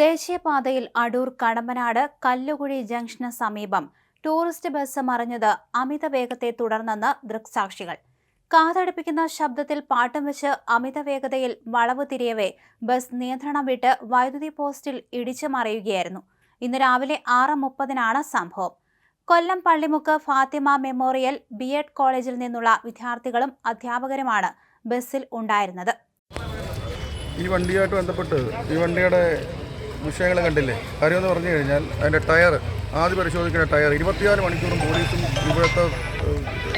ദേശീയപാതയിൽ അടൂർ കടമ്പനാട് കല്ലുകുഴി ജംഗ്ഷന് സമീപം ടൂറിസ്റ്റ് ബസ് മറിഞ്ഞത് അമിത വേഗത്തെ തുടർന്നെന്ന് ദൃക്സാക്ഷികൾ. കാതടുപ്പിക്കുന്ന ശബ്ദത്തിൽ പാട്ടം വെച്ച് അമിത വേഗതയിൽ വളവ് തിരിയവേ ബസ് നിയന്ത്രണം വിട്ട് വൈദ്യുതി പോസ്റ്റിൽ ഇടിച്ചു മറിയുകയായിരുന്നു. ഇന്ന് രാവിലെ ആറ് മുപ്പതിനാണ് സംഭവം. Kollam Pallimukku Fathima memorial B Ed കോളേജിൽ നിന്നുള്ള വിദ്യാർത്ഥികളും അധ്യാപകരുമാണ് ബസ്സിൽ ഉണ്ടായിരുന്നത്. ഈ വണ്ടിയുമായിട്ട് ബന്ധപ്പെട്ട് ഈ വണ്ടിയുടെ വിഷയങ്ങൾ കണ്ടില്ലേ? കാര്യമെന്ന് പറഞ്ഞു കഴിഞ്ഞാൽ അതിന്റെ ടയർ ആദ്യം പരിശോധിക്കുന്ന ടയർ ഇരുപത്തിനാല് മണിക്കൂറും പോലീസും ഇവിടുത്തെ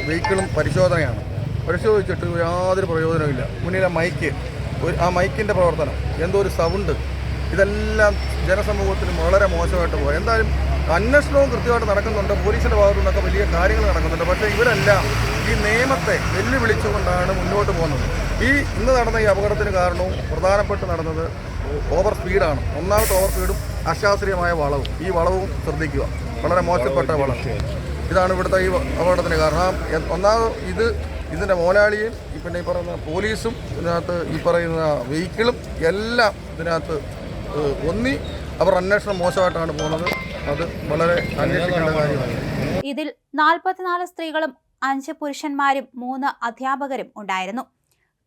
വെഹിക്കിളും പരിശോധനയാണ്. പരിശോധിച്ചിട്ട് യാതൊരു പ്രയോജനമില്ല മുന്നിലെ മൈക്ക് ഒരു ആ മൈക്കിന്റെ പ്രവർത്തനം എന്തോ ഒരു സൗണ്ട് ഇതെല്ലാം ജനസമൂഹത്തിന് വളരെ മോശമായിട്ട് പോകും എന്തായാലും അന്വേഷണവും കൃത്യമായിട്ട് നടക്കുന്നുണ്ട്. പോലീസിന്റെ ഭാഗത്തു നിന്നൊക്കെ വലിയ കാര്യങ്ങൾ നടക്കുന്നുണ്ട്. പക്ഷേ ഇവരെല്ലാം ഈ നിയമത്തെ വെല്ലുവിളിച്ചുകൊണ്ടാണ് മുന്നോട്ട് പോകുന്നത്. ഈ ഇന്ന് നടന്ന ഈ അപകടത്തിന് കാരണവും പ്രധാനപ്പെട്ട് നടന്നത് ഓവർ സ്പീഡാണ്. ഒന്നാമത്തെ ഓവർ സ്പീഡും അശാസ്ത്രീയമായ വളവും. ഈ വളവും ശ്രദ്ധിക്കുക. വളരെ മോശപ്പെട്ട വളം. ഇതാണ് ഇവിടുത്തെ ഈ അപകടത്തിന് കാരണം. ഒന്നാമത് ഇത് ഇതിന്റെ മോലാളിയും പിന്നെ ഈ പറയുന്ന പോലീസും ഇതിനകത്ത് ഈ പറയുന്ന വെഹിക്കിളും എല്ലാം ഇതിനകത്ത് ഒന്നി അവർ അന്വേഷണം മോശമായിട്ടാണ് പോകുന്നത്. അത് വളരെ അന്വേഷിക്കേണ്ട കാര്യമാണ്. ഇതിൽ നാൽപ്പത്തിനാല് സ്ത്രീകളും അഞ്ച് പുരുഷന്മാരും മൂന്ന് അധ്യാപകരും ഉണ്ടായിരുന്നു.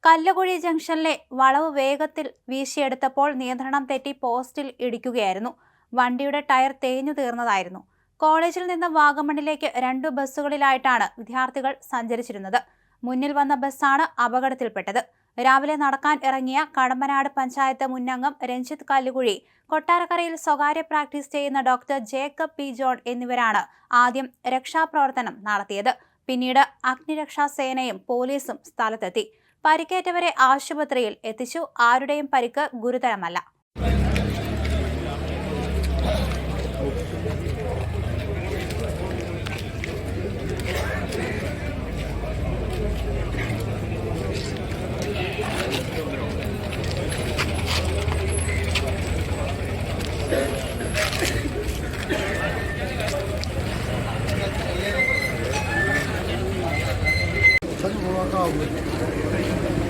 കല്ലുകുഴി ജംഗ്ഷനിലെ വളവ് വേഗത്തിൽ വീശിയെടുത്തപ്പോൾ നിയന്ത്രണം തെറ്റി പോസ്റ്റിൽ ഇടിക്കുകയായിരുന്നു. വണ്ടിയുടെ ടയർ തേഞ്ഞു തീർന്നതായിരുന്നു. കോളേജിൽ നിന്ന് വാഗമണിലേക്ക് രണ്ടു ബസ്സുകളിലായിട്ടാണ് വിദ്യാർത്ഥികൾ സഞ്ചരിച്ചിരുന്നത്. മുന്നിൽ വന്ന ബസ്സാണ് അപകടത്തിൽപ്പെട്ടത്. രാവിലെ നടക്കാൻ ഇറങ്ങിയ കടമ്പനാട് പഞ്ചായത്ത് മുന്നംഗം രഞ്ജിത്ത് കല്ലുകുഴി കൊട്ടാരക്കരയിൽ സ്വകാര്യ പ്രാക്ടീസ് ചെയ്യുന്ന ഡോക്ടർ ജേക്കബ് പി ജോൺ എന്നിവരാണ് ആദ്യം രക്ഷാപ്രവർത്തനം നടത്തിയത്. പിന്നീട് അഗ്നിരക്ഷാ സേനയും പോലീസും സ്ഥലത്തെത്തി. പരിക്കേറ്റവരെ ആശുപത്രിയിൽ എത്തിച്ചു. ആരുടെയും പരിക്ക് ഗുരുതരമല്ല. 我靠